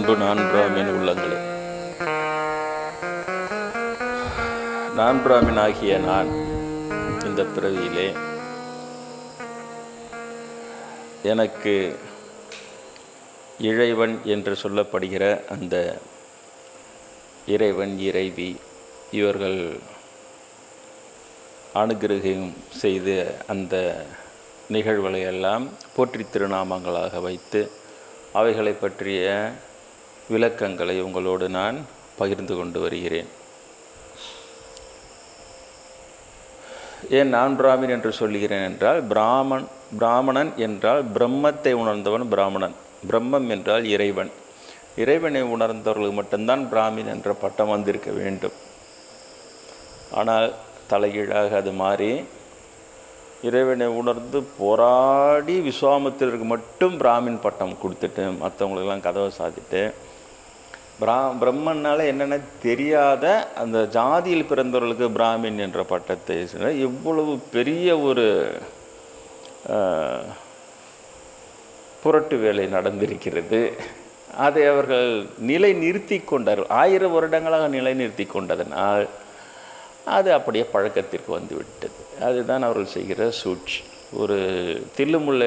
அன்பு நான் பிராமின் உள்ளங்களே. நான் பிராமின் ஆகிய நான் இந்த பிறவியிலே எனக்கு இறைவன் என்று சொல்லப்படுகிற அந்த இறைவன் இறைவி இவர்கள் அனுகிரகம் செய்து அந்த நிகழ்வுகளை எல்லாம் போற்றி திருநாமங்களாக வைத்து அவைகளை பற்றிய விளக்கங்களை உங்களோடு நான் பகிர்ந்து கொண்டு வருகிறேன். ஏன் நான் பிராமின் என்று சொல்லுகிறேன் என்றால் பிராமன் பிராமணன் என்றால் பிரம்மத்தை உணர்ந்தவன் பிராமணன். பிரம்மம் என்றால் இறைவன். இறைவனை உணர்ந்தவர்களுக்கு மட்டும்தான் பிராமின் என்ற பட்டம் வந்திருக்க வேண்டும். ஆனால் தலைகீழாக அது மாறி இறைவனை உணர்ந்து போராடி விஸ்வாமித்திரருக்கு மட்டும் பிராமின் பட்டம் கொடுத்துட்டு மற்றவங்களுக்கெல்லாம் கதவை சாத்திட்டு பிரா பிரம்மன்னால் என்னென்ன தெரியாத அந்த ஜாதியில் பிறந்தவர்களுக்கு பிராமின் என்ற பட்டத்தை இவ்வளவு பெரிய ஒரு புரட்டு வேலை நடந்திருக்கிறது. அதை அவர்கள் நிலை நிறுத்தி கொண்டார்கள். ஆயிரம் வருடங்களாக நிலை நிறுத்தி கொண்டதனால் அது அப்படியே பழக்கத்திற்கு வந்துவிட்டது. அதுதான் அவர்கள் செய்கிற சூழ்ச்சி. ஒரு தில்லுமுள்ள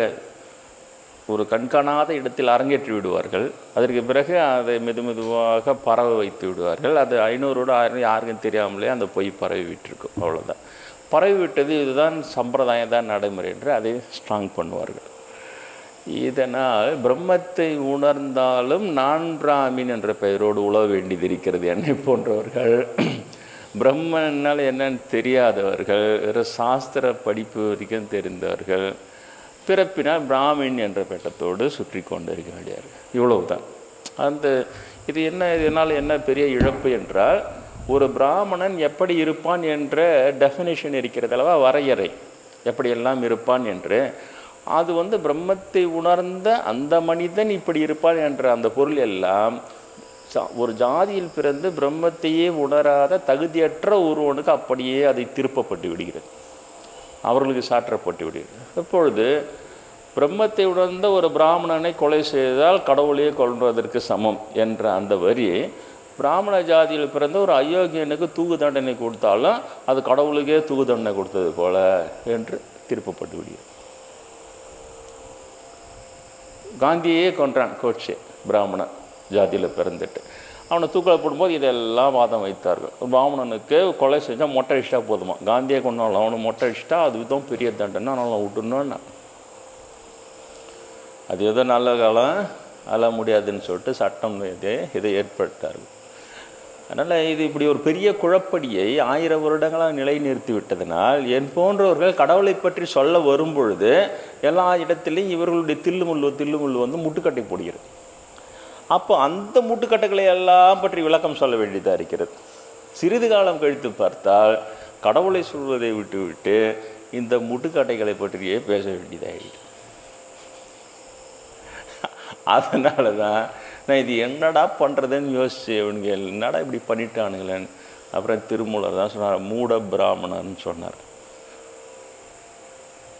ஒரு கண்காணாத இடத்தில் அரங்கேற்றி விடுவார்கள். அதற்கு பிறகு அதை மெது மெதுவாக பரவ வைத்து விடுவார்கள். அது ஐநூறோட ஆயிரம் யாருக்கும் தெரியாமலே அந்த பொய் பரவி விட்டிருக்கும். அவ்வளோதான் பரவி விட்டது இதுதான் சம்பிரதாயம் தான் நடைமுறை என்று அதை ஸ்ட்ராங் பண்ணுவார்கள். இதனால் பிரம்மத்தை உணர்ந்தாலும் நான் பிராமின் என்ற பெயரோடு உழவ வேண்டியது இருக்கிறது என்னை போன்றவர்கள். பிரம்மனால் என்னன்னு தெரியாதவர்கள் வெறும் சாஸ்திர படிப்பு வரைக்கும் தெரிந்தவர்கள். பிறப்பினால் பிராமின் என்ற பெட்டத்தோடு சுற்றி கொண்டு இருக்க வேண்டியார்கள் இவ்வளவு தான் அந்த இது என்ன இதனால் என்ன பெரிய இழப்பு என்றால் ஒரு பிராமணன் எப்படி இருப்பான் என்ற டெஃபினேஷன் இருக்கிறது அல்லவா? வரையறை. எப்படியெல்லாம் இருப்பான் என்று. அது வந்து பிரம்மத்தை உணர்ந்த அந்த மனிதன் இப்படி இருப்பான் என்ற அந்த பொருள் எல்லாம் ஒரு ஜாதியில் பிறந்து பிரம்மத்தையே உணராத தகுதியற்ற ஒருவனுக்கு அப்படியே அதை திருப்பப்பட்டு விடுகிறது. அவர்களுக்கு சாற்றப்பட்டு விடுகிறது. இப்பொழுது பிரம்மத்தை உணர்ந்த ஒரு பிராமணனை கொலை செய்தால் கடவுளையே கொள்வதற்கு சமம் என்ற அந்த வரி பிராமண ஜாதியில் பிறந்த ஒரு அயோக்கியனுக்கு தூக்கு தண்டனை கொடுத்தாலும் அது கடவுளுக்கே தூக்கு தண்டனை கொடுத்தது போல என்று திருப்பப்பட்டு விடுகிறது. காந்தியே கொன்றான் கோட்சே பிராமணன் ஜாதியில் பிறந்துட்டு. அவனை தூக்கில் போடும்போது இதெல்லாம் வாதம் வைத்தார்கள். பிராமணனுக்கு கொலை செஞ்சால் மொட்டை அடிச்சிட்டா போதுமா? காந்தியை கொண்டாலும் அவனை மொட்டை அடிச்சிட்டா அது விதம் பெரிய தண்டனை. அவனை விட்டுணுன்னா அது ஏதோ நல்ல காலம் அழ முடியாதுன்னு சொல்லிட்டு சட்டம் இது இதை ஏற்பட்டார்கள் அதனால் இது இப்படி ஒரு பெரிய குழப்படியை ஆயிரம் வருடங்களாக நிலைநிறுத்தி விட்டதனால் என் போன்றவர்கள் கடவுளை பற்றி சொல்ல வரும்பொழுது எல்லா இடத்துலையும் இவர்களுடைய தில்லுமுள்ளு தில்லுமுள்ளு வந்து முட்டுக்கட்டை போடுகிறது. அப்போ அந்த மூட்டுக்கட்டைகளை எல்லாம் பற்றி விளக்கம் சொல்ல வேண்டியதாக இருக்கிறது. சிறிது காலம் கழித்து பார்த்தால் கடவுளை சொல்வதை விட்டுவிட்டு இந்த முட்டுக்கட்டைகளை பற்றியே பேச வேண்டியதாகிட்டு அதனால தான் நான் இது என்னடா பண்ணுறதுன்னு யோசிச்சு இவனுங்க என்னடா இப்படி பண்ணிட்டானுங்களேன்னு. அப்புறம் திருமூலர் தான் சொன்னார் மூட பிராமணன் சொன்னார்.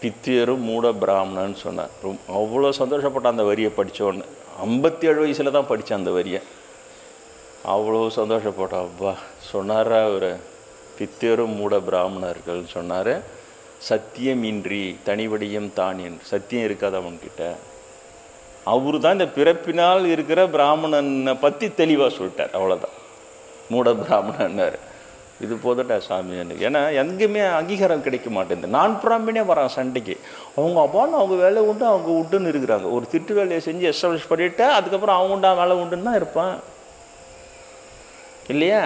பித்தியரும் மூட பிராமணன் சொன்னார். அவ்வளோ சந்தோஷப்பட்ட அந்த வரியை படித்தோன்னு ஐம்பத்தி ஏழு வயசில் தான் படித்தேன் அந்த வரியை. அவ்வளோ சந்தோஷப்பட்டோம். அப்பா சொன்னாரா அவர் பித்தேரும் மூட பிராமணர்கள் சொன்னார். சத்தியமின்றி தனிவடியும் தான் என்று சத்தியம் இருக்காது அவன்கிட்ட. அவரு தான் இந்த பிறப்பினால் இருக்கிற பிராமணனை பற்றி தெளிவாக சொல்லிட்டார். அவ்வளோதான் மூட பிராமணன்னார். இது போதட்டா சாமி. எனக்கு ஏன்னா எங்கேயுமே அங்கீகாரம் கிடைக்க மாட்டேங்குது. நான் பிராமினே வரான் சண்டைக்கு. அவங்க அப்பான்னு அவங்க வேலை உண்டு அவங்க உண்டுன்னு இருக்கிறாங்க. ஒரு திட்டு வேலையை செஞ்சு எஸ்டாப்ளிஷ் பண்ணிவிட்டு அதுக்கப்புறம் அவங்க உண்டா வேலை உண்டுன்னு தான் இருப்பான். இல்லையா?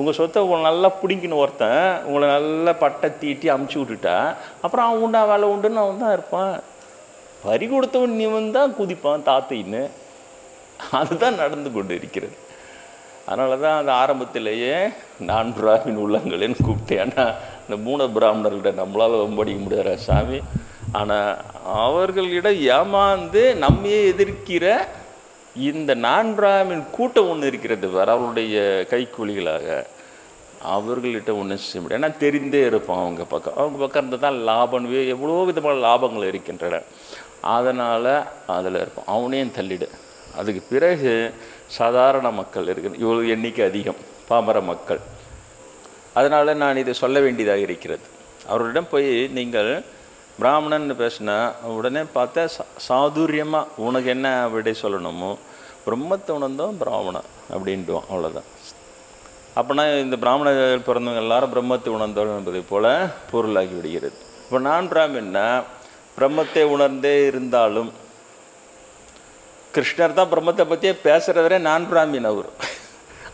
உங்கள் சொத்தை உங்களை நல்லா பிடிக்கணும் ஒருத்தன் உங்களை நல்லா பட்டை தீட்டி அமுச்சு விட்டுட்டா அப்புறம் அவன் உண்டா வேலை உண்டுன்னு அவன் தான் இருப்பான். பறி கொடுத்தவன் நீவன் தான் குதிப்பான் தாத்தைன்னு. அதுதான் நடந்து கொண்டு இருக்கிறது. அதனால தான் அந்த ஆரம்பத்திலேயே நான் பிராமின் உள்ளங்களேன்னு கூப்பிட்டேன். ஏன்னா இந்த மூண பிராமணர்கிட்ட நம்மளால் ஒம்படிக்க முடியாத சாமி. ஆனால் அவர்களிடம் ஏமாந்து நம்மையே எதிர்க்கிற இந்த நான் பிராமின் கூட்டம் ஒன்று இருக்கிறது வேற அவருடைய கைக்கூலிகளாக. அவர்கள்ட்ட ஒன்றும் செய்ய முடியும் ஏன்னா தெரிந்தே இருப்பான் அவங்க பக்கம். அவங்க பக்கம் இருந்தால் தான் லாபம் எவ்வளோ விதமான லாபங்கள் இருக்கின்றன. அதனால் அதில் இருப்பான் அவனையும் தள்ளிடு. அதுக்கு பிறகு சாதாரண மக்கள் இருக்குது இவ்வளவு எண்ணிக்கை அதிகம் பாமர மக்கள். அதனால் நான் இதை சொல்ல வேண்டியதாக இருக்கிறது. அவர்களிடம் போய் நீங்கள் பிராமணன் பேசினா உடனே பார்த்தா சா சாதுரியமாக உனக்கு என்ன அப்படி சொல்லணுமோ பிரம்மத்தை உணர்ந்தோம் பிராமணன் அப்படின்ட்டுவோம் அவ்வளோதான் அப்போனா இந்த பிராமணர்கள் பிறந்தவங்க எல்லாரும் பிரம்மத்தை உணர்ந்தோம் என்பதை போல் பொருளாகி விடுகிறது. இப்போ நான் பிராமின்னா பிரம்மத்தை உணர்ந்தே இருந்தாலும் கிருஷ்ணர் தான் பிரம்மத்தை பற்றியே பேசுகிறவரே நான் பிராமின் அவர்.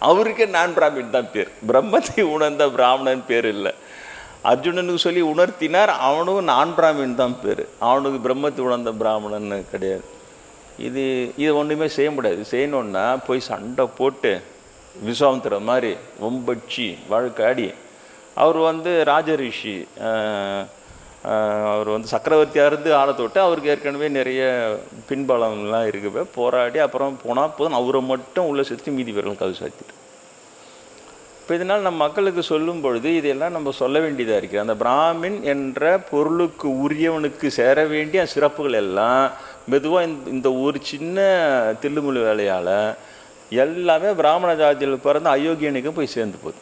அவருக்கே நான் பிராமின் தான் பேர். பிரம்மத்தை உணர்ந்த பிராமணன் பேர் இல்லை. அர்ஜுனனுக்கு சொல்லி உணர்த்தினார் அவனுக்கும் நான் பிராமின் தான் பேர். அவனுக்கு பிரம்மத்தை உணர்ந்த பிராமணன் கிடையாது. இது இது ஒன்றுமே செய்ய முடியாது. செய்யணுன்னா போய் சண்டை போட்டு விஸ்வாமித்திர மாதிரி ஒம்பட்சி வழக்காடி அவர் வந்து ராஜரிஷி அவர் வந்து சக்கரவர்த்தியாக இருந்து ஆளத் தொட்டு அவருக்கு ஏற்கனவே நிறைய பின்பலம்லாம் இருக்குது. போராடி அப்புறம் போனால் போதும். அவரை மட்டும் உள்ளே சேர்த்து மீதி பேர்கள் கவு சாத்திட்டு இப்போ இதனால் நம்ம மக்களுக்கு சொல்லும் பொழுது இதெல்லாம் நம்ம சொல்ல வேண்டியதாக இருக்குது. அந்த பிராமின் என்ற பொருளுக்கு உரியவனுக்கு சேர வேண்டிய சிறப்புகள் எல்லாம் மெதுவாக இந்த இந்த ஒரு சின்ன தில்லுமுழு வேலையால் எல்லாமே பிராமண ஜாதியில் பிறந்த அயோக்கியனுக்கும் போய் சேர்ந்து போகுது.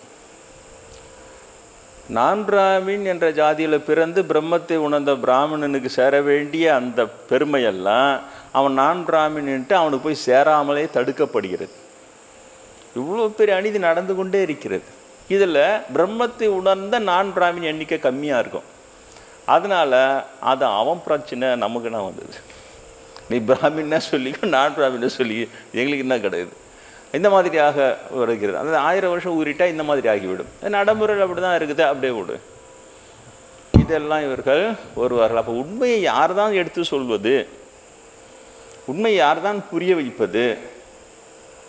நான் பிராமின் என்ற ஜாதியில் பிறந்து பிரம்மத்தை உணர்ந்த பிராமணனுக்கு சேர வேண்டிய அந்த பெருமையெல்லாம் அவன் நான் பிராமின்ட்டு அவனுக்கு போய் சேராமலே தடுக்கப்படுகிறது. இவ்வளோ பெரிய அநீதி நடந்து கொண்டே இருக்கிறது. இதில் பிரம்மத்தை உணர்ந்த நான் பிராமின் எண்ணிக்கை கம்மியாக இருக்கும். அதனால் அது அவன் பிரச்சனை நமக்கு என்ன வந்தது? நீ பிராமின்னா சொல்லி நான் பிராமின்னா சொல்லி எங்களுக்கு என்ன கிடையாது. இந்த மாதிரியாக வருகிறது. அந்த ஆயிரம் வருஷம் ஊறிட்டால் இந்த மாதிரி ஆகிவிடும். நடைமுறையில் அப்படி தான் இருக்குது அப்படியே விடு இதெல்லாம் இவர்கள் வருவார்கள் அப்போ உண்மையை யார் தான் எடுத்து சொல்வது? உண்மையை யார் தான் புரிய வைப்பது?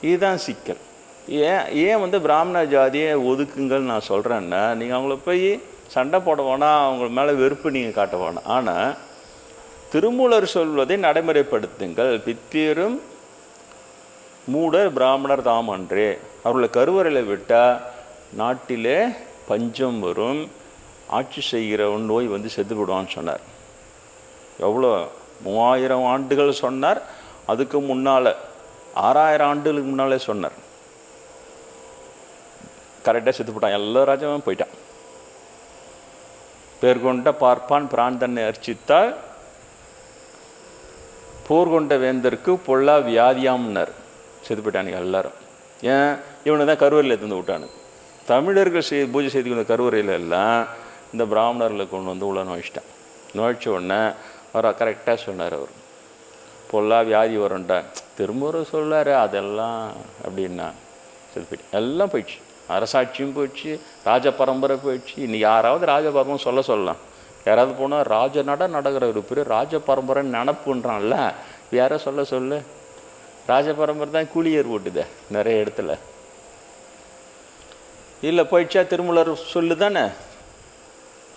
இதுதான் சிக்கல். ஏன் ஏன் வந்து பிராமண ஜாதியை ஒதுக்குங்கள் நான் சொல்கிறேன்னா நீங்கள் அவங்கள போய் சண்டை போட வேணாம் அவங்க மேலே வெறுப்பு நீங்கள் காட்ட வேணாம். ஆனால் திருமூலர் சொல்வதை நடைமுறைப்படுத்துங்கள். பித்தியரும் மூடர் பிராமணர் தாம் அன்றே. அவர்களை கருவறையில் விட்டால் நாட்டிலே பஞ்சம் வரும். ஆட்சி செய்கிறவன் நோய் வந்து செத்துவிடுவான்னு சொன்னார். எவ்வளோ? மூவாயிரம் ஆண்டுகள் சொன்னார். அதுக்கு முன்னால் ஆறாயிரம் ஆண்டுகளுக்கு முன்னாலே சொன்னார். கரெக்டாக செத்து போட்டான் எல்லா ராஜாவும் போயிட்டான். பேர் கொண்ட பார்ப்பான் பிராந்தனை தன்னை அர்ச்சித்தால் போர் கொண்ட வேந்தருக்கு பொல்லா வியாதியாம்னர். செத்து போயிட்டானுங்க எல்லாரும். ஏன்? இவனை தான் கருவறையில் எடுத்து விட்டானு. தமிழர்கள் செய் பூஜை செய்து கொண்ட கருவறையில் எல்லாம் இந்த பிராமணர்களை கொண்டு வந்து உள்ள நோயிச்சிட்டான் நோய்ச்ச உடனே அவர் கரெக்டாக சொன்னார் அவர். பொல்லா வியாதி வரும்டா. திரும்ப சொல்லார் அதெல்லாம் அப்படின்னா செத்து போயிட்டு எல்லாம் போயிடுச்சு. அரசாட்சியும் போயிடுச்சு ராஜ பரம்பரை போயிடுச்சு. இன்னைக்கு யாராவது ராஜ பரம்பரை சொல்ல சொல்லலாம். யாராவது போனால் ராஜ நட நடக்கிற ஒரு பெரிய ராஜ பரம்பரை நினப்புன்றான்ல. யாரோ சொல்ல சொல்லு. ராஜ பரம்பரை தான் கூலியர் ஓட்டுதே நிறைய இடத்துல. இல்லை போயிடுச்சா திருமூலர் சொல்லு தானே?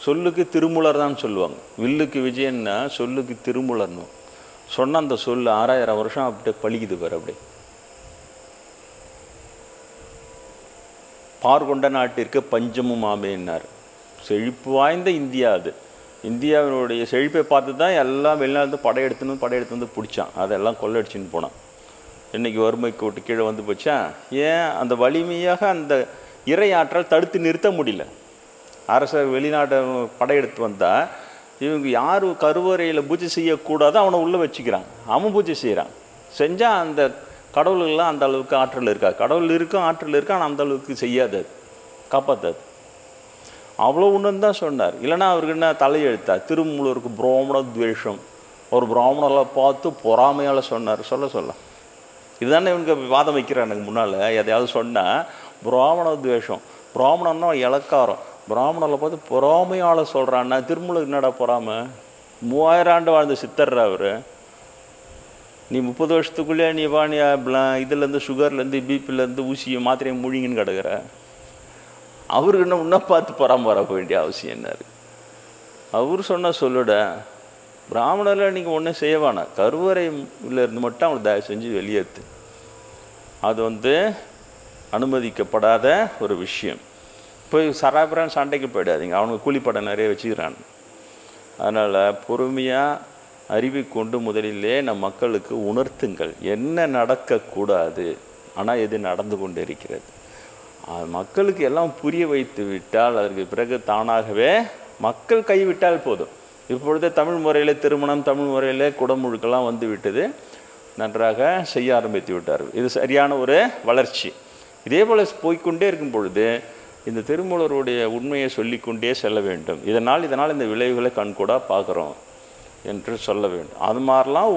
சொல்லுக்கு திருமூலர் தான் சொல்லுவாங்க. வில்லுக்கு விஜயன்னா சொல்லுக்கு திருமூலர்னு. சொன்ன அந்த சொல் ஆறாயிரம் வருஷம் அப்படியே பழிக்குது பாரு அப்படியே. பார்கொண்ட நாட்டிற்கு பஞ்சமும் ஆமேன்னார். செழிப்பு வாய்ந்த இந்தியா அது. இந்தியாவினுடைய செழிப்பை பார்த்து தான் எல்லாம் வெளிநாட்டு படையெடுத்துன்னு படையெடுத்து வந்து பிடிச்சான். அதெல்லாம் கொள்ளடிச்சின்னு போனான். இன்றைக்கி வறுமைக்கு விட்டு கீழே வந்து போச்சா? ஏன் அந்த வலிமையாக அந்த இறையாற்றல் தடுத்து நிறுத்த முடியல? அரசர் வெளிநாட்டை படையெடுத்து வந்தால் இவங்க யார் கருவறையில் பூஜை செய்யக்கூடாதோ அவனை உள்ளே வச்சுக்கிறான். அவன் பூஜை செய்கிறான் செஞ்சால் அந்த கடவுள்கள்லாம் அந்த அளவுக்கு ஆற்றல் இருக்கா? கடவுள் இருக்கும் ஆற்றல் இருக்கா? ஆனால் அந்த அளவுக்கு செய்யாது அது. காப்பாற்றாது அவ்வளோ ஒன்றுன்னு தான் சொன்னார். இல்லைன்னா அவருக்கு என்ன தலையெழுத்தா? திருமூலருக்கு பிராமண துவேஷம். ஒரு பிராமணரை பார்த்து பொறாமையால் சொன்னார். சொல்ல சொல்ல. இதுதானே இவனுக்கு வாதம் வைக்கிறானுங்க முன்னால். எதையாவது சொன்னால் பிராமண துவேஷம். பிராமணன்னா இலக்காரம். பிராமணரில் பார்த்து பொறாமையால் சொல்கிறான்னா திருமூலருக்கு என்னடா பொறாமை? மூவாயிரம் ஆண்டு வாழ்ந்த சித்தர்ரா அவர். நீ முப்பது வருஷத்துக்குள்ளே நீ வா நீ இதுலேருந்து சுகர்லேருந்து பிபிலேருந்து ஊசியை மாத்திரையும் முழுங்கின்னு கிடக்குற. அவருக்கு என்ன உன்ன பார்த்து பராமரிக்க வேண்டிய அவசியம் என்ன அவர் சொன்ன சொல்லுட பிராமணரில் நீங்கள் ஒன்றும் செய்ய வேணாம் கருவறையில் இருந்து மட்டும் அவங்களை தயவு செஞ்சு வெளியேற்று அது வந்து அனுமதிக்கப்படாத ஒரு விஷயம். போய் சராபரான் சண்டைக்கு போயிடாதீங்க. அவனுக்கு கூலிப்படம் நிறைய வச்சுக்கிறான். அதனால் பொறுமையாக அறிவை கொண்டு முதலிலே நம் மக்களுக்கு உணர்த்துங்கள். என்ன நடக்கக்கூடாது? ஆனால் எது நடந்து கொண்டு இருக்கிறது அது மக்களுக்கு எல்லாம் புரிய வைத்து விட்டால் அதற்கு பிறகு தானாகவே மக்கள் கைவிட்டால் போதும். இப்பொழுது தமிழ் முறையில் திருமணம் தமிழ் முறையில் குடமுழுக்கெல்லாம் வந்து விட்டது. நன்றாக செய்ய ஆரம்பித்து விட்டார்கள் இது சரியான ஒரு வளர்ச்சி. இதே போல் போய்க்கொண்டே இருக்கும் பொழுது இந்த திருமூலருடைய உண்மையை சொல்லிக்கொண்டே செல்ல வேண்டும். இதனால் இதனால் இந்த விளைவுகளை கண்கூடாக பார்க்குறோம் என்று சொல்ல வேண்டும். அது மாதிரிலாம்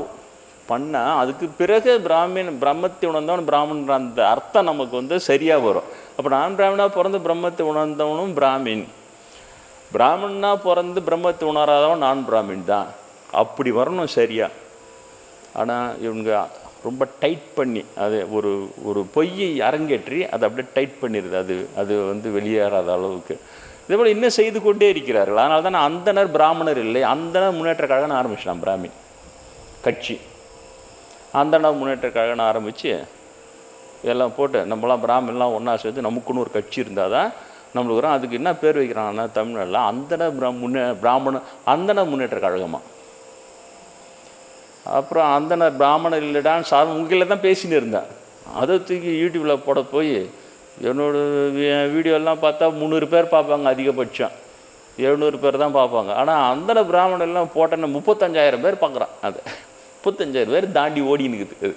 பண்ணால் அதுக்கு பிறகு பிராமின் பிரம்மத்தை உணர்ந்தவன் பிராமணன் அந்த அர்த்தம் நமக்கு வந்து சரியாக வரும். அப்போ நான் பிராமினாக பிறந்து பிரம்மத்தை உணர்ந்தவனும் பிராமின். பிராமணனா பிறந்து பிரம்மத்தை உணராதவன் நான் பிராமின் தான். அப்படி வரணும் சரியா? ஆனால் இவங்க ரொம்ப டைட் பண்ணி அது ஒரு ஒரு பொய்யை அரங்கேற்றி அதை அப்படியே டைட் பண்ணிடுது. அது அது வந்து வெளியேறாத அளவுக்கு. இதே போல் இன்னும் செய்து கொண்டே இருக்கிறார்கள். அதனால தான் அந்தனர் பிராமணர் இல்லை. அந்தனர் முன்னேற்ற கழகம்னு ஆரம்பிச்சிட்டான் பிராமின் கட்சி. அந்தனர் முன்னேற்ற கழகம்னு ஆரம்பித்து எல்லாம் போட்டு நம்மளாம் பிராமின்லாம் ஒன்றா சேர்த்து நமக்குன்னு ஒரு கட்சி இருந்தால் தான் நம்மளுக்கு வரும். அதுக்கு என்ன பேர் வைக்கிறாங்கன்னா தமிழ்நாட்டில் அந்தன பிரா முன்னே பிராமண அந்தன முன்னேற்ற கழகமாக அப்புறம் அந்தன பிராமண இல்லைடான்னு சார் உங்களை தான் பேசின்னு இருந்தேன். அதை தூக்கி யூடியூப்பில் போட போய் என்னோட வீடியோலாம் பார்த்தா முந்நூறு பேர் பார்ப்பாங்க அதிகபட்சம். எழுநூறு பேர் தான் பார்ப்பாங்க. ஆனால் அந்தன பிராமணெல்லாம் போட்டேன்னா முப்பத்தஞ்சாயிரம் பேர் பார்க்குறான். அது முப்பத்தஞ்சாயிரம் பேர் தாண்டி ஓடினுக்குது அது.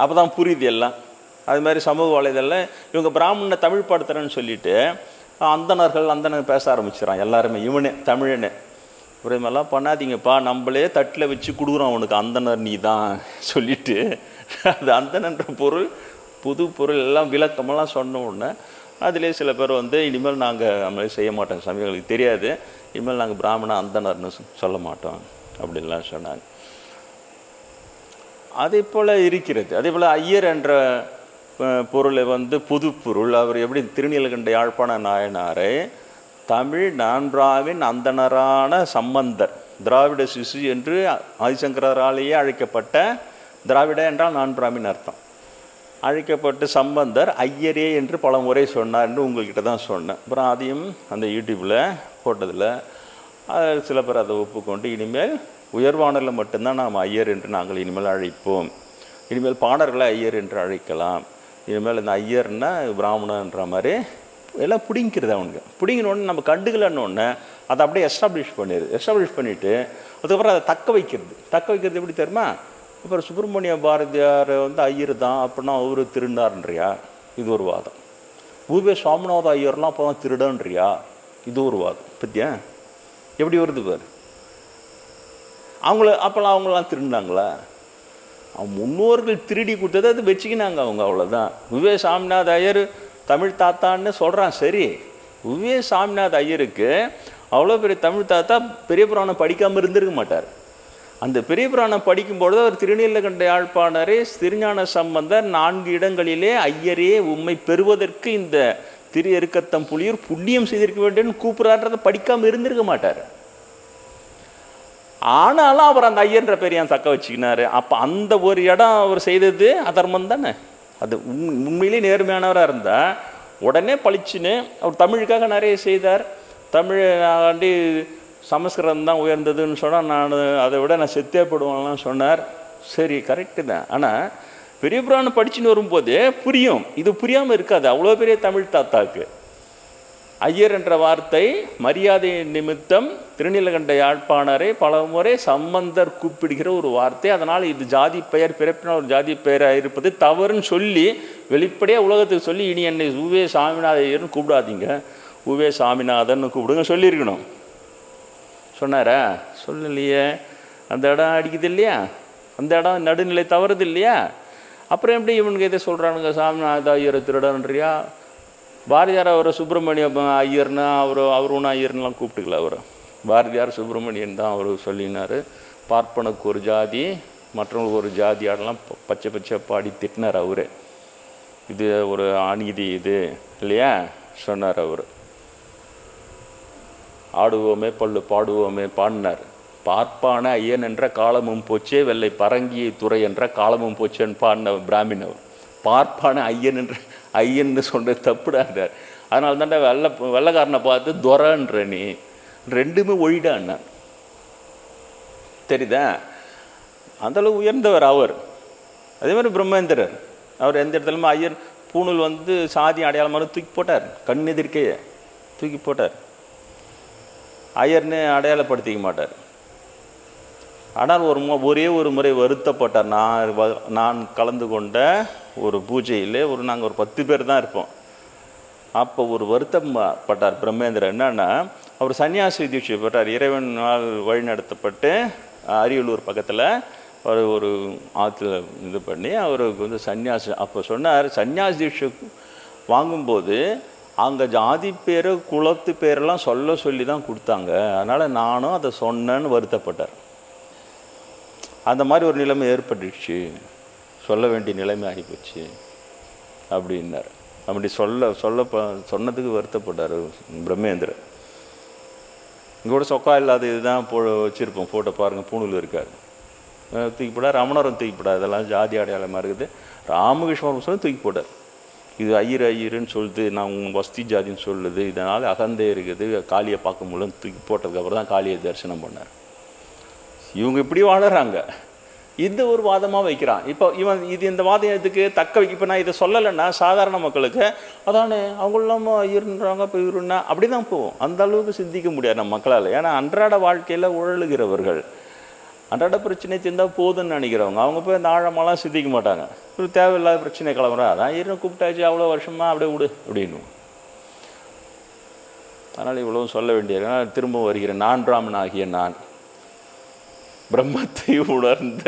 அப்போ தான் புரியுது எல்லாம். அது மாதிரி சமூக வலைதளில் இவங்க பிராமணனை தமிழ் படுத்துறேன்னு சொல்லிட்டு அந்தணர்கள் அந்தணர் பேச ஆரம்பிச்சிடறான் எல்லாருமே இவனு தமிழனு. ஒரே மாதிரிலாம் பண்ணாதீங்கப்பா. நம்மளே தட்டில் வச்சு கொடுக்குறோம் அவனுக்கு. அந்தணர் நீ தான் சொல்லிட்டு அது அந்தணன்ற பொருள் புது பொருள் எல்லாம் விளக்கமெல்லாம் சொன்ன உடனே அதிலே சில பேர் வந்து இனிமேல் நாங்கள் நம்மளே செய்ய மாட்டோம் சமயங்களுக்கு தெரியாது. இனிமேல் நாங்கள் பிராமண அந்தணர்னு சொல்ல மாட்டோம் அப்படின்லாம் சொன்னாங்க. அதே போல் இருக்கிறது. அதே போல் ஐயர் என்ற பொருளை வந்து புது பொருள். அவர் எப்படி திருநீலகண்ட யாழ்ப்பாண நாயனாரை தமிழ் நான்காவின் அந்தணரான சம்பந்தர் திராவிட சிசு என்று ஆதிசங்கராலேயே அழைக்கப்பட்ட திராவிட என்றால் நான்பிராமின் அர்த்தம். அழைக்கப்பட்டு சம்பந்தர் ஐயரே என்று பல முறை சொன்னார்னு உங்கள்கிட்ட தான் சொன்னேன். அப்புறம் அதையும் அந்த யூடியூப்பில் போட்டதில் அது சில பேர் அதை ஒப்புக்கொண்டு இனிமேல் உயர்வானரில் மட்டும்தான் நாம் ஐயர் என்று நாங்கள் இனிமேல் அழைப்போம். இனிமேல் பாணர்களை ஐயர் என்று அழைக்கலாம். இனிமேல் இந்த ஐயர்னா பிராமணன்ற மாதிரி எல்லாம் பிடிங்கிறது அவனுக்கு பிடிங்கினோடனே நம்ம கண்டுக்கலன்னொடனே அதை அப்படியே எஸ்டாப்ளிஷ் பண்ணிடுது எஸ்டாப்ளிஷ் பண்ணிவிட்டு அதுக்கப்புறம் அதை தக்க வைக்கிறது. தக்க வைக்கிறது எப்படி தெரியுமா? அப்புறம் சுப்பிரமணிய பாரதியார் வந்து ஐயர் தான் அப்படின்னா அவர் திருண்டார்ன்றியா இது ஒரு வாதம். பூபே சுவாமிநாத ஐயர்லாம் அப்போ தான் திருடன்றியா? இது ஒரு வாதம். பத்தியா? எப்படி வருது பாரு? அவங்கள அப்போல்லாம் அவங்களாம் திருடினாங்களா? அவன் முன்னோர்கள் திருடி கொடுத்ததை அது வச்சுக்கினாங்க அவங்க அவ்வளோதான் விவே சாமிநாத ஐயர் தமிழ் தாத்தான்னு சொல்கிறான் சரி. விவே சாமிநாத ஐயருக்கு அவ்வளோ பெரிய தமிழ் தாத்தா பெரிய புராணம் படிக்காமல் இருந்திருக்க மாட்டார். அந்த பெரிய புராணம் படிக்கும்பொழுது அவர் திருநீலகண்ட யாழ்ப்பாணரே திருஞான சம்பந்தர் நான்கு இடங்களிலே ஐயரே உண்மை பெறுவதற்கு இந்த திரு எருக்கத்தம் புலியூர் புண்ணியம் செய்திருக்க வேண்டும் கூப்பிட்றான்றதை படிக்காமல் இருந்திருக்க மாட்டார். ஆனாலும் அவர் அந்த ஐயன்ற பேர் ஏன் தக்க வச்சுக்கினாரு? அப்போ அந்த ஒரு இடம் அவர் செய்தது அதர்மம் தானே? அது உண் உண்மையிலே நேர்மையானவராக இருந்தால் உடனே பளிச்சுன்னு அவர் தமிழுக்காக நிறைய செய்தார். தமிழ் ஆண்டி சமஸ்கிருதம் தான் உயர்ந்ததுன்னு சொன்னால் நான் அதை விட நான் செத்தே போடுவேன்லாம் சொன்னார். சரி கரெக்டு தான். ஆனால் பெரிய புராணம் படிச்சுன்னு வரும்போது புரியும். இது புரியாமல் இருக்காது. அவ்வளோ பெரிய தமிழ் தாத்தாவுக்கு. ஐயர் என்ற வார்த்தை மரியாதை நிமித்தம் திருநீலகண்ட யாழ்ப்பாணரை பலமுறை சம்பந்தர் கூப்பிடுகிற ஒரு வார்த்தை. அதனால் இது ஜாதி பெயர் பிறப்பின ஒரு ஜாதி பெயராக இருப்பது தவறுன்னு சொல்லி வெளிப்படையாக உலகத்துக்கு சொல்லி இனி என்னை உவே சாமிநாத ஐயர்னு கூப்பிடாதீங்க. உவே சாமிநாதன் கூப்பிடுங்க சொல்லியிருக்கணும். சொன்னாரா? சொல்லலையே. அந்த இடம் அடிக்குது இல்லையா? அந்த இடம் நடுநிலை தவறுது இல்லையா? அப்புறம் எப்படி இவனுக்கு எதை சொல்கிறானுங்க சாமிநாத ஐயரை திருடன்றியா? பாரதியார் அவரை சுப்பிரமணிய ஐயர்னு அவர் அவருன்னு ஒன்றும் கூப்பிட்டுக்கல அவர். பாரதியார் சுப்பிரமணியன் தான் அவர் சொல்லினார். பார்ப்பனுக்கு ஒரு ஜாதி மற்றவங்களுக்கு ஒரு ஜாதியாடெல்லாம் பச்சை பச்சை பாடி திட்டினார் அவர். இது ஒரு அநீதி இது இல்லையா? சொன்னார் அவர். ஆடுவோமே பல்லு பாடுவோமே பாடினார். பார்ப்பான ஐயன் என்ற காலமும் போச்சே வெள்ளை பரங்கி துறை என்ற காலமும் போச்சேன்னு பாடின பிராமின் அவர் பார்ப்பான ஐயன் என்ற ஐயன்னு சொன்னது தப்புடாண்டார் அதனால தான்டா வெள்ளை வெள்ளைக்காரனை பார்த்து துரன்ற நீ. ரெண்டுமே ஒழிடான்னா தெரியுதா? அந்தளவு உயர்ந்தவர் அவர். அதே மாதிரி பிரம்மேந்திரர். அவர் எந்த இடத்துலையுமே ஐயர் பூணூல் வந்து சாதி அடையாளம் தூக்கி போட்டார். கண் எதிர்க்கையே தூக்கி போட்டார். ஐயர்னு அடையாளப்படுத்திக்க மாட்டார். ஆனால் ஒரு மு ஒரே ஒரு முறை வருத்தப்பட்டார். நான் நான் கலந்து கொண்ட ஒரு பூஜையில் ஒரு நாங்கள் ஒரு பத்து பேர் தான் இருப்போம். அப்போ ஒரு வருத்தம் பட்டார் பிரம்மேந்திரன் என்னன்னா அவர் சன்னியாசி தீட்சை பெற்றார். இறைவனால் வழிநடத்தப்பட்டு அரியலூர் பக்கத்தில் ஒரு ஒரு ஆற்றுல இது பண்ணி அவருக்கு வந்து சன்னியாசி அப்போ சொன்னார் சன்னியாசி தீட்சை வாங்கும்போது அங்கே ஜாதி பேர் குலத்து பேரெல்லாம் சொல்ல சொல்லி தான் கொடுத்தாங்க. அதனால் நானும் அதை சொன்னேன்னு வருத்தப்பட்டார். அந்த மாதிரி ஒரு நிலைமை ஏற்பட்டுச்சு சொல்ல வேண்டிய நிலைமை ஆகிப்போச்சு. அப்படின்னார். அப்படி சொல்ல சொல்ல சொன்னதுக்கு வருத்தப்பட்டார் பிரம்மேந்திரன் இங்கே கூட சொக்கா இல்லாத இதுதான் போ வச்சுருப்போம். ஃபோட்டோ பாருங்கள் பூணூல் இருக்கார் தூக்கிப்படா தூக்கி போட்டார் ரமணரும் தூக்கி போட்டார் அதெல்லாம் ஜாதி அடையாளமாக இருக்குது. ராமகிருஷ்ணன் சொல்லி தூக்கி போட்டார். இது ஐயர் ஐயருன்னு சொல்லுது நான் உங்கள் வஸ்தி ஜாதின்னு சொல்லுது. இதனால் அகந்தே இருக்குது. காளியை பார்க்க முடியலன்னு தூக்கி போட்டதுக்கப்புறம் தான் காளியை தரிசனம் பண்ணார். இவங்க இப்படி வாழறாங்க. இந்த ஒரு வாதமாக வைக்கிறான். இப்போ இவன் இது இந்த வாதம் எதுக்கு தக்க வைக்க இப்போ நான் இதை சொல்லலைன்னா சாதாரண மக்களுக்கு அதானே அவங்களாம் இருன்றாங்க இப்போ இருன்னா அப்படி தான் போகும் அந்த அளவுக்கு சிந்திக்க முடியாது நம்ம மக்களால். ஏன்னா அன்றாட வாழ்க்கையில் உழலுகிறவர்கள் அன்றாட பிரச்சனை தீர்ந்தால் போதும்னு நினைக்கிறவங்க அவங்க போய் அந்த ஆழமாலாம் சிந்திக்க மாட்டாங்க. ஒரு தேவையில்லாத பிரச்சனை கிளம்புறா அதான் இருந்து கூப்பிட்டாச்சு அவ்வளோ வருஷமாக அப்படியே விடு அப்படின்னு அதனால் இவ்வளவும் சொல்ல வேண்டியது. திரும்ப வருகிறேன். நான் ராமன் ஆகிய நான். பிரம்மத்தை உணர்ந்த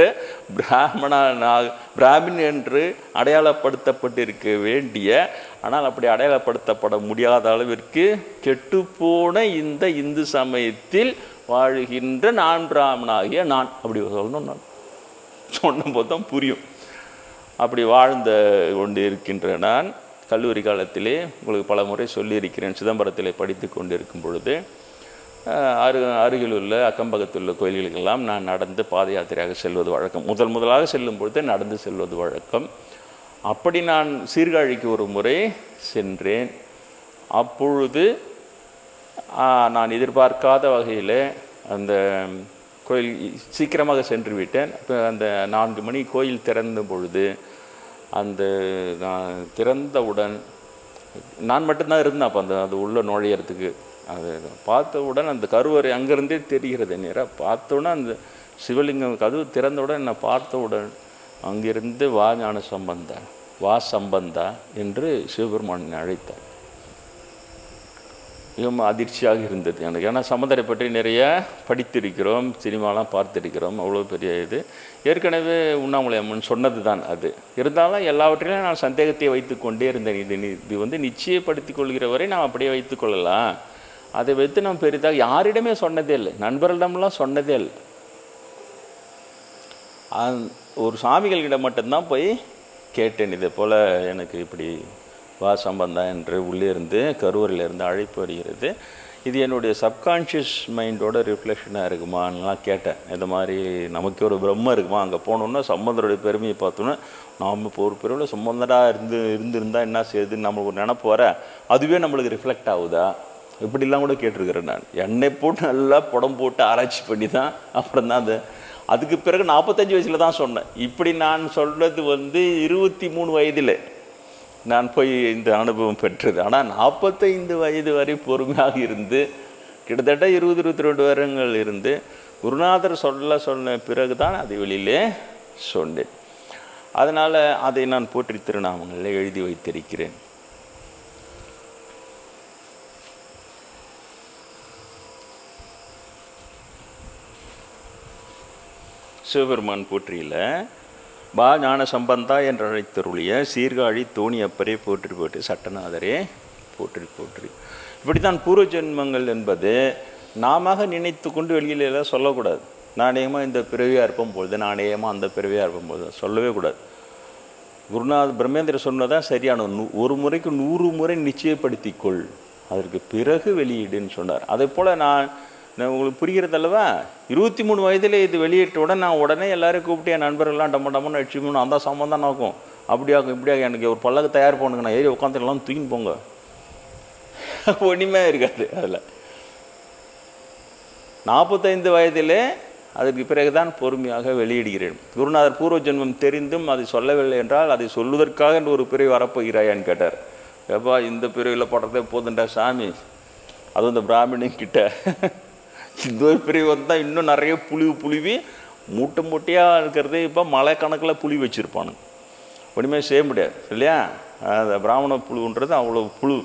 பிராமணனாக பிராமின் என்று அடையாளப்படுத்தப்பட்டிருக்க வேண்டிய ஆனால் அப்படி அடையாளப்படுத்தப்பட முடியாத அளவிற்கு கெட்டுப்போன இந்த இந்து சமயத்தில் வாழுகின்ற நான் பிராமணாகிய நான் அப்படி சொல்லணும் நான் சொன்னபோது தான் புரியும். அப்படி வாழ்ந்த கொண்டு இருக்கின்ற நான் கல்லூரி காலத்திலே உங்களுக்கு பல முறை சொல்லியிருக்கிறேன் சிதம்பரத்தில் படித்து கொண்டிருக்கும் பொழுது. அரு அருகில் உள்ள அக்கம்பக்கத்தில் உள்ள கோயில்களுக்கெல்லாம் நான் நடந்து பாத யாத்திரையாக செல்வது வழக்கம். முதல் முதலாக செல்லும் பொழுது நடந்து செல்வது வழக்கம். அப்படி நான் சீர்காழிக்கு ஒரு முறை சென்றேன். அப்பொழுது நான் எதிர்பார்க்காத வகையில் அந்த கோயில் சீக்கிரமாக சென்று விட்டேன். இப்போ அந்த நான்கு மணி கோயில் திறந்த பொழுது அந்த நான் திறந்தவுடன் நான் மட்டும்தான் இருந்தேன் அப்போ அந்த அது உள்ளே நுழையிறதுக்கு. அது பார்த்தவுடன் அந்த கருவறை அங்கேருந்தே தெரிகிறது நேராக பார்த்தோன்னே அந்த சிவலிங்கம் கதவு திறந்தவுடன் என்னை பார்த்தவுடன் அங்கிருந்து வா ஞான சம்பந்தா வா சம்பந்தா என்று சிவபெருமான் அழைத்தார். மிகவும் அதிர்ச்சியாக இருந்தது எனக்கு. ஏன்னா சமுதரை பற்றி நிறைய படித்திருக்கிறோம் சினிமாலாம் பார்த்திருக்கிறோம் அவ்வளோ பெரிய இது. ஏற்கனவே உண்ணாமலை அம்மன் சொன்னது தான் அது. இருந்தாலும் எல்லாவற்றிலும் நான் சந்தேகத்தை வைத்துக்கொண்டே இருந்தேன். இது இது வந்து நிச்சயப்படுத்திக் கொள்கிற வரை நான் அப்படியே வைத்துக்கொள்ளலாம் அதை வைத்து நாம் பெரிதாக யாரிடமே சொன்னதே இல்லை. நண்பர்களிடம்லாம் சொன்னதே இல்லை. ஒரு சாமிகள்கிட்ட மட்டும்தான் போய் கேட்டேன். இதே போல் எனக்கு இப்படி வா சம்பந்தம் என்று உள்ளே இருந்து கருவறையில இருந்து அழைப்பு வருகிறது. இது என்னுடைய சப்கான்ஷியஸ் மைண்டோட ரிஃப்ளெக்ஷனாக இருக்குமான்லாம் கேட்டேன். இந்த மாதிரி நமக்கு ஒரு பிரம்ம இருக்குமா? அங்கே போனோன்னா சம்பந்தருடைய பெருமையை பார்த்தோன்னா நாம் இப்போ ஒரு பிரிவில் சம்பந்தராக இருந்து இருந்திருந்தா என்ன செய்யுதுன்னு நம்மளுக்கு ஒரு நினப்பு வர அதுவே நம்மளுக்கு ரிஃப்ளெக்ட் ஆகுதா? இப்படிலாம் கூட கேட்டிருக்கிறேன் நான். எண்ணெய் போட்டு நல்லா புடம் போட்டு ஆராய்ச்சி பண்ணி தான் அப்புறம் தான் அது அதுக்கு பிறகு நாற்பத்தஞ்சு வயசில் தான் சொன்னேன். இப்படி நான் சொல்கிறது வந்து இருபத்தி மூணு வயதில் நான் போய் இந்த அனுபவம் பெற்றது. ஆனால் நாற்பத்தைந்து வயது வரை பொறுமையாக இருந்து கிட்டத்தட்ட இருபது இருபத்தி ரெண்டு வருடங்கள் இருந்து குருநாதர் சொல்ல சொன்ன பிறகு தான் அதை வெளியிலே சொன்னேன். அதனால் அதை நான் போற்றி திருநாமங்களில் எழுதி வைத்திருக்கிறேன். சிவபெருமான் போற்றியில் பா ஞான சம்பந்தா என்று அழைத்தருளிய சீர்காழி தோணியப்பரே போற்றி போற்றி சட்டநாதரே போற்றி போற்றி. இப்படித்தான் பூர்வ ஜென்மங்கள் என்பது நாம நினைத்து கொண்டு வெளியில எல்லாம் சொல்லக்கூடாது. நாணயமாக இந்த பிறவியாக இருப்போம் பொழுது நாணயமாக அந்த பிறவியாக இருப்போம் பொழுது சொல்லவே கூடாது. குருநாத் பிரம்மேந்திர சொன்னதான் சரியான நூ- ஒரு முறைக்கு நூறு முறை நிச்சயப்படுத்திக்கொள் அதற்கு பிறகு வெளியீடுன்னு சொன்னார். அதே போல் நான் நான் உங்களுக்கு புரிகிறது அல்லவா? இருபத்தி மூணு வயதில் இது வெளியிட்ட உடனே நான் உடனே எல்லாரையும் கூப்பிட்டு என் நண்பர்கள்லாம் டம்ம டம்மன்னு அடிச்சுக்கணும் அந்த சம்பந்தம் நோக்கும் அப்படியாகும் இப்படியாக எனக்கு ஒரு பல்லக்கு தயார் பண்ணுங்க நான் ஏறி உட்காந்துலாம் தூக்கின்னு போங்க. ஒன்றுமே இருக்காது அதில். நாற்பத்தைந்து வயதிலே அதற்கு பிறகுதான் பொறுமையாக வெளியிடுகிறேன். குருநாதர் பூர்வ ஜென்மம் தெரிந்தும் அதை சொல்லவில்லை என்றால் அதை சொல்வதற்காக ஒரு பிறவி வரப்போகிறாயான்னு கேட்டார். எப்பா இந்த பிறவியில் படுறதே போதுண்டா சாமி. அதுவும் இந்த பிராமணன் கிட்ட. இந்த ஒரு வந்தால் இன்னும் நிறைய புழுவு புழுவி மூட்டை மூட்டையாக இருக்கிறது இப்போ மலை கணக்கில் புளி வச்சுருப்பானுங்க. ஒன்றுமே செய்ய முடியாது இல்லையா? அந்த பிராமண புழுன்றது அவ்வளோ புழு.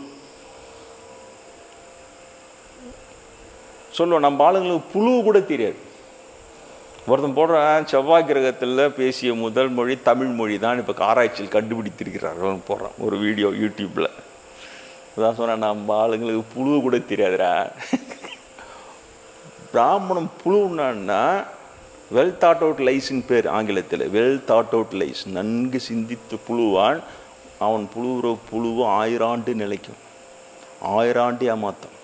சொல்லுவோம் நம்ம ஆளுங்களுக்கு புழு கூட தெரியாது. ஒருத்தன் போடுறான் செவ்வாய் கிரகத்தில் பேசிய முதல் மொழி தமிழ் மொழி தான் இப்போ ஆராய்ச்சியில் கண்டுபிடித்திருக்கிறார்கள் போடுறான் ஒரு வீடியோ யூடியூப்பில் அதான் சொன்னேன் நம்ம ஆளுங்களுக்கு புழு கூட தெரியாதுடா. பிராமணம் புழுன்னா வெல் தாட் அவுட் லைஸின் பேர் ஆங்கிலத்தில். வெல் தாட் அவுட் லைஸ் நன்கு சிந்தித்து புழுவான். அவன் புழுகிற புழுவும் ஆயிராண்டு நிலைக்கும். ஆயிராண்டு ஏமாத்தம்.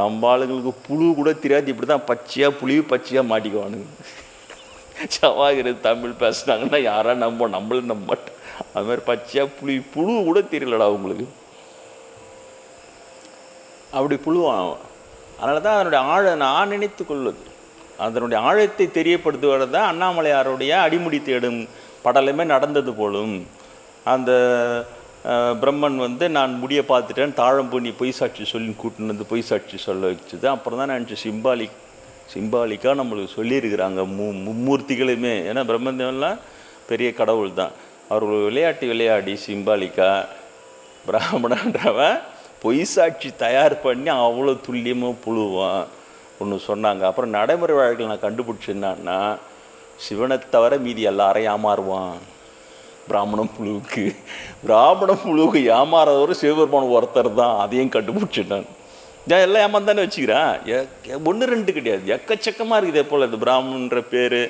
நம்ம ஆளுங்களுக்கு புழு கூட தெரியாது. இப்படி தான் பச்சையாக புளிவு பச்சையாக மாட்டிக்குவானுங்க. செவ்வாய்கிறது தமிழ் பேசுனாங்கன்னா யாராக நம்ப நம்மளும் நம்ப மாட்டோம் அது மாதிரி பச்சையாக புளி புழு கூட தெரியலடா உங்களுக்கு அப்படி புழுவான் அவன். அதனால தான் அதனுடைய ஆழ நான் நினைத்து கொள்வது. அதனுடைய ஆழத்தை தெரியப்படுத்துவது தான் அண்ணாமலையாருடைய அடிமுடி தேடும் படலுமே நடந்தது போலும். அந்த பிரம்மன் வந்து நான் முடிய பார்த்துட்டேன் தாழம்பூனி பொய் சாட்சி சொல்லி கூட்டின்னு வந்து பொய் சாட்சி சொல்ல வச்சுது. அப்புறம் தான் நினச்சி சிம்பாலிக் சிம்பாலிக்காக நம்மளுக்கு சொல்லியிருக்கிறாங்க மு மும்மூர்த்திகளுமே. ஏன்னா பிரம்மதேவன்லாம் பெரிய கடவுள் தான் அவர் ஒரு விளையாட்டு விளையாடி சிம்பாலிக்கா பிராமணன்றவன் பொய் சாட்சி தயார் பண்ணி அவ்வளோ துல்லியமாக புழுவான் ஒன்று சொன்னாங்க. அப்புறம் நடைமுறை வாழ்க்கையில் நான் கண்டுபிடிச்சேன்னா சிவனை தவிர மீதி எல்லாரையும் ஏமாறுவான் பிராமணம் புழுவுக்கு. பிராமணம் புழுவுக்கு ஏமாறாதவர் சிவபெருமான் ஒருத்தர் தான். அதையும் கண்டுபிடிச்சேன் நான். நான் எல்லாம் ஏமாந்தானே வச்சுக்கிறேன். ஒன்று ரெண்டு கிடையாது. எக்கச்சக்கமாக இருக்குது போல் இந்த பிராமணன்ற பேர்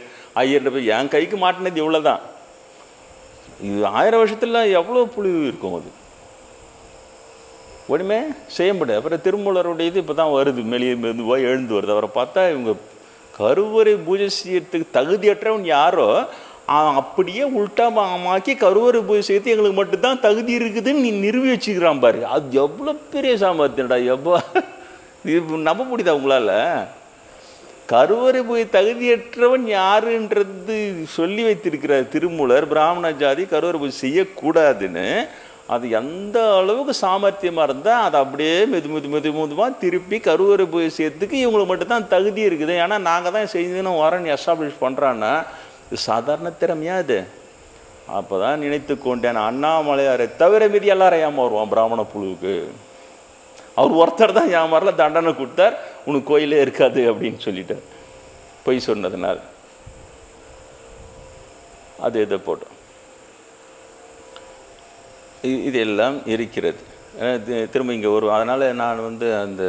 ஐயர்ன்ற பேர். என் கைக்கு மாட்டினது இவ்வளோ தான் இது ஆயிரம் வருஷத்தில் எவ்வளோ புழு இருக்கும் அது? ஒன்றுமே செய்ய முடியாது. அப்புறம் திருமூலருடைய இது இப்போ தான் வருது. மெலிய மெதுவாக எழுந்து வருது. அவரை பார்த்தா இவங்க கருவறை பூஜை செய்யறதுக்கு தகுதியற்றவன் யாரோ அவன் அப்படியே உல்ட்டா மாக்கி கருவறை பூஜை செய்யறது எங்களுக்கு மட்டும்தான் தகுதி இருக்குதுன்னு நீ நிறுவி வச்சுக்கிறான் பாரு. அது எவ்வளோ பெரிய சாமர்த்தியடா எவ்வளோ இது நம்ப முடியுதா உங்களால்? கருவறை போய் தகுதியற்றவன் யாருன்றது சொல்லி வைத்திருக்கிறார் திருமூலர். பிராமண ஜாதி கருவறை போய் செய்யக்கூடாதுன்னு அது எந்த அளவுக்கு சாமர்த்தியமாக இருந்தால் அதை அப்படியே மெது மெது மெது மெதுவாக திருப்பி கருவறை போய் சேர்த்துக்கு இவங்களுக்கு மட்டும்தான் தகுதி இருக்குது. ஏன்னா நாங்கள் தான் செய்துன்னு வரேன்னு எஸ்டாப்ளிஷ் பண்ணுறான்னா இது சாதாரண திறமையா அது அப்போ தான் நினைத்து கொண்டேன். அண்ணாமலையாரை தவிர மீதி எல்லாரும் ஏமாறுவான் பிராமண புழுவுக்கு. அவர் ஒருத்தர் தான் ஏமாறல தண்டனை கொடுத்தார். உனக்கு கோயிலே இருக்காது அப்படின்னு சொல்லிட்டார். பொய் சொன்னதுனால். அது இதை போட்டோம்? இது எல்லாம் இருக்கிறது. திரும்ப இங்கே வரும். அதனால் நான் வந்து அந்த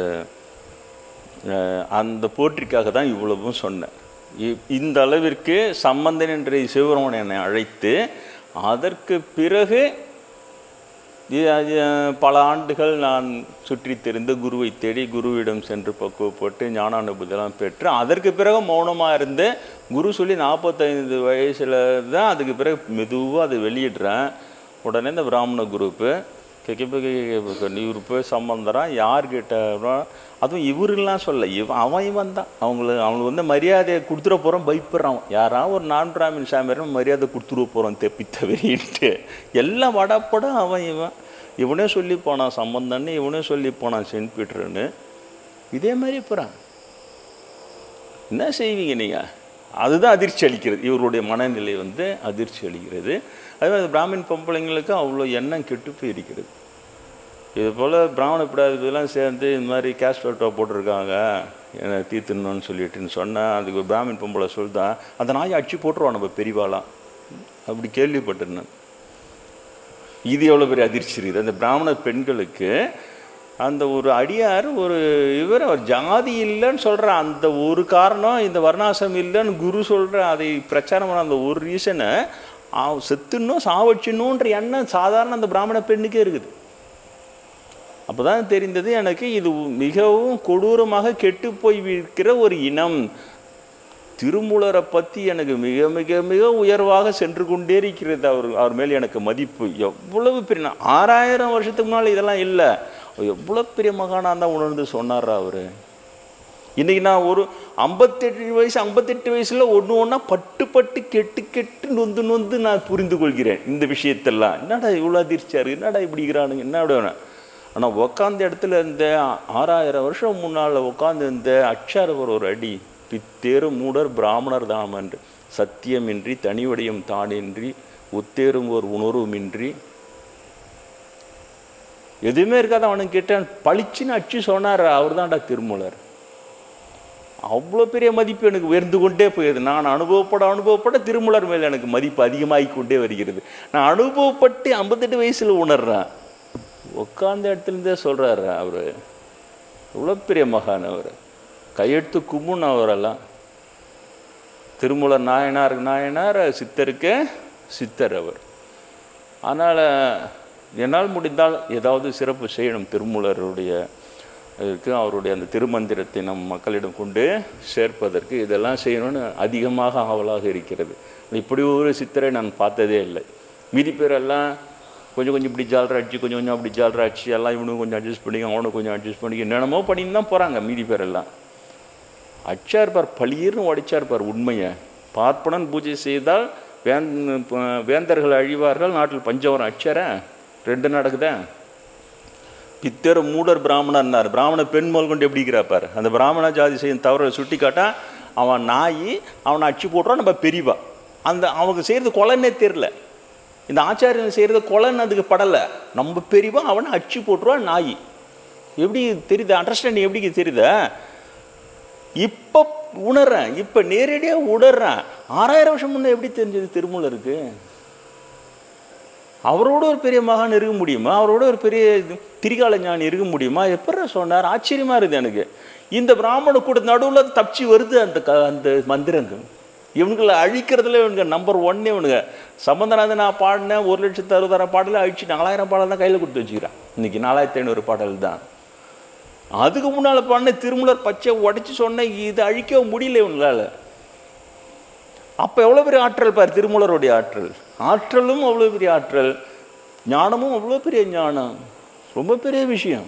அந்த போற்றிக்காக தான் இவ்வளவும் சொன்னேன். இ- இந்த அளவிற்கு சம்பந்தன் என்ற சிவபெருமன் என்னை அழைத்து அதற்கு பிறகு பல ஆண்டுகள் நான் சுற்றி தெரிந்து குருவை தேடி குருவிடம் சென்று பக்குவப்பட்டு ஞானானுபூதியெல்லாம் பெற்று அதற்கு பிறகு மௌனமாக இருந்து குரு சொல்லி நாற்பத்தைந்து வயசில் தான் அதுக்கு பிறகு மெதுவாக அதை வெளியிடுறேன். உடனே இந்த பிராமண குரூப்பு இவர் போய் சம்பந்தரான் யார்கிட்ட அதுவும் இவருலாம் சொல்ல இவ அவன் இவன் தான். அவங்களுக்கு அவங்களுக்கு வந்து மரியாதையை கொடுத்துட போகிறோம் பயப்படுறான் யாரா ஒரு நான் பிராமின் சாமியாரும் மரியாதை கொடுத்துட போகிறோம் தெப்பி தவறின்ட்டு. எல்லாம் வடப்படம் அவன் இவன். இவனே சொல்லி போனான் சம்பந்தன்னு இவனே சொல்லி போனான் சென்ட் பீட்டர்னு. இதே மாதிரி போகிறான் என்ன செய்வீங்க நீங்கள் அதுதான் அதிர்ச்சி அளிக்கிறது. இவருடைய மனநிலை வந்து அதிர்ச்சி அளிக்கிறது. அதே மாதிரி பிராமின் பொம்பளைங்களுக்கு அவ்வளோ எண்ணம் கெட்டு போயிருக்கிறது இது போல் பிராமண பிடாதிபதிலாம் சேர்ந்து இந்த மாதிரி கேஷ் ஃபோட்டோ போட்டிருக்காங்க. என்னை தீர்த்துணுன்னு சொல்லிட்டுன்னு சொன்னேன் அதுக்கு பிராமின் பொம்பளை சொல்லிதான் அந்த நாயை அடிச்சு போட்டுருவான் நம்ம பெரியவாளாம் அப்படி கேள்விப்பட்டிருந்தேன். இது எவ்வளோ பெரிய அதிர்ச்சி இருக்குது. அந்த பிராமண பெண்களுக்கு அந்த ஒரு அடியார் ஒரு இவர் அவர் ஜாதி இல்லைன்னு சொல்கிற அந்த ஒரு காரணம் இந்த வர்ணாசம் இல்லைன்னு குரு சொல்கிற அதை பிரச்சாரம் பண்ண அந்த ஒரு ரீசனை செத்துணும் சாவச்சிடணுன்ற எண்ணம் சாதாரண அந்த பிராமண பெண்ணுக்கே இருக்குது. அப்போ தான் தெரிந்தது எனக்கு இது மிகவும் கொடூரமாக கெட்டு போய் இருக்கிற ஒரு இனம். திருமூலரை பற்றி எனக்கு மிக மிக மிக உயர்வாக சென்று கொண்டே இருக்கிறது. அவர் அவர் மேல் எனக்கு மதிப்பு எவ்வளவு பெரிய ஆறாயிரம் வருஷத்துக்கு முன்னால் இதெல்லாம் இல்லை. எவ்வளோ பெரிய மகானாக தான் உணர்ந்து சொன்னார் அவர்? இன்றைக்கி நான் ஒரு ஐம்பத்தெட்டு வயசு ஐம்பத்தெட்டு வயசில் ஒன்று ஒன்றா பட்டு பட்டு கெட்டு கெட்டு நொந்து நொந்து நான் புரிந்து கொள்கிறேன் இந்த விஷயத்தெல்லாம். என்னடா இவ்வளோ அதிர்ச்சியாக இருக்குது என்னடா இப்படிக்கிறானுங்க என்ன ஆனால் உக்காந்த இடத்துல இருந்த ஆறாயிரம் வருஷம் முன்னால் உட்காந்து இருந்த அச்சாரவர் ஒரு அடி பித்தேறு மூடர் பிராமணர் தாமன்று சத்தியமின்றி தனிவடையும் தானின்றி உத்தேரும் ஒரு உணர்வுமின்றி. எதுவுமே இருக்காது அவனுக்கு கேட்டான். பளிச்சுன்னு அச்சு சொன்னார். அவர் தான்டா திருமூலர். அவ்வளோ பெரிய மதிப்பு எனக்கு உயர்ந்து கொண்டே போயிடுது நான் அனுபவப்பட அனுபவப்பட திருமலர் மேலே எனக்கு மதிப்பு அதிகமாகி கொண்டே வருகிறது. நான் அனுபவப்பட்டு ஐம்பத்தெட்டு வயசில் உணர்றேன். உட்காந்த இடத்துலேருந்தே சொல்கிறாரு அவர். இவ்வளோ பெரிய மகான் அவர். கையெழுத்து கும்முன்னு அவரெல்லாம். திருமூலர் நாயனார் நாயனார் சித்தருக்கு சித்தர் அவர். அதனால் என்னால் முடிந்தால் ஏதாவது சிறப்பு செய்யணும் திருமூலருடைய இதற்கு அவருடைய அந்த திருமந்திரத்தை நம் மக்களிடம் கொண்டு சேர்ப்பதற்கு இதெல்லாம் செய்யணும்னு அதிகமாக ஆவலாக இருக்கிறது. இப்படி ஒரு சித்தரை நான் பார்த்ததே இல்லை. மீதி பேரெல்லாம் கொஞ்சம் கொஞ்சம் இப்படி ஜாலரா ஆச்சு கொஞ்சம் கொஞ்சம் அப்படி ஜாலரா அடிச்சு எல்லாம் இவனும் கொஞ்சம் அட்ஜஸ்ட் பண்ணி அவனும் கொஞ்சம் அட்ஜஸ்ட் பண்ணி என்னென்னமோ பண்ணின்னு தான் போகிறாங்க மீதி பேரெல்லாம். அச்சார் பார் பளியர்னு உடைச்சார் பார் உண்மையை. பார்ப்பனன் பூஜை செய்தால் வேந்த வேந்தர்கள் அழிவார்கள் நாட்டில் பஞ்சவரம் அச்சார ரெண்டு நடக்குதேன் பித்தர் மூடர் பிராமணர்னார் பிராமண பெண் முதல் கொண்டு எப்படிங்கிறாப்பார் அந்த பிராமண ஜாதி செய்யும் தவறை சுட்டி காட்டா அவன் நாய் அவனை அச்சு போட்டுறான் நம்ம பெரியவா அந்த அவங்க செய்கிறது கொலைன்னே தெரில இந்த ஆச்சாரியன் செய்கிறது கொலைன்னு அதுக்கு படலை. நம்ம பெரியவா அவனை அச்சு போட்டுருவான் நாய். எப்படி தெரியுது? அண்டர்ஸ்டாண்டிங் எப்படி தெரியுதா? இப்போ உணர்றேன். இப்போ நேரடியாக உணர்றேன். ஆறாயிரம் வருஷம் முன்னே எப்படி தெரிஞ்சது திருமூலருக்கு? அவரோட ஒரு பெரிய மகான் இருக்க முடியுமா? அவரோட ஒரு பெரிய திரிகால ஞானி இருக்க முடியுமா? எப்படி சொன்னார்? ஆச்சரியமா இருக்குது எனக்கு. இந்த பிராமண கூட நடுவில் தப்பிச்சு வருது அந்த க அந்த மந்திரங்கள் இவனுங்களை அழிக்கிறதுல இவனுங்க நம்பர் ஒன்னே இவனுங்க. சம்பந்தநாதன் நான் பாடினேன் ஒரு லட்சத்து அறுபதாயிரம் பாடலை அழிச்சு நாலாயிரம் பாடல் தான் கையில் கொடுத்து வச்சுக்கிறேன். இன்னைக்கு நாலாயிரத்தி ஐநூறு பாடல் தான். அதுக்கு முன்னால் பாடின திருமலர் பச்சை உடச்சி சொன்னேன் இது அழிக்க முடியல இவங்களால். அப்போ எவ்வளோ பெரிய ஆற்றல் பார் திருமூலருடைய ஆற்றல்? ஆற்றலும் அவ்வளோ பெரிய ஆற்றல் ஞானமும் அவ்வளோ பெரிய ஞானம். ரொம்ப பெரிய விஷயம்.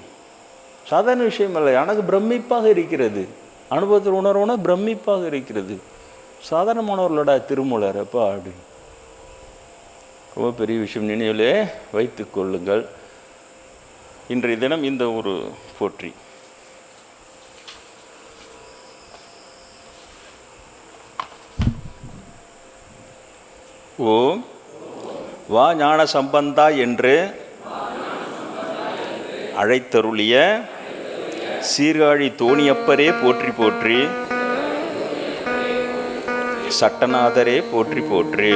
சாதாரண விஷயம் இல்லை எனக்கு பிரமிப்பாக இருக்கிறது. அனுபவத்தில் உணர்வுனா பிரமிப்பாக இருக்கிறது. சாதாரணமானவர்களோட திருமூலர் அப்பா அப்படி. ரொம்ப பெரிய விஷயம். நினைவிலே வைத்து கொள்ளுங்கள். இன்றைய தினம் இந்த ஒரு போற்றி. ஓம் வா ஞான சம்பந்தா என்று அழைத்தருளிய சீர்காழி தோணியப்பரே போற்றி போற்றி சட்டநாதரே போற்றி போற்றி.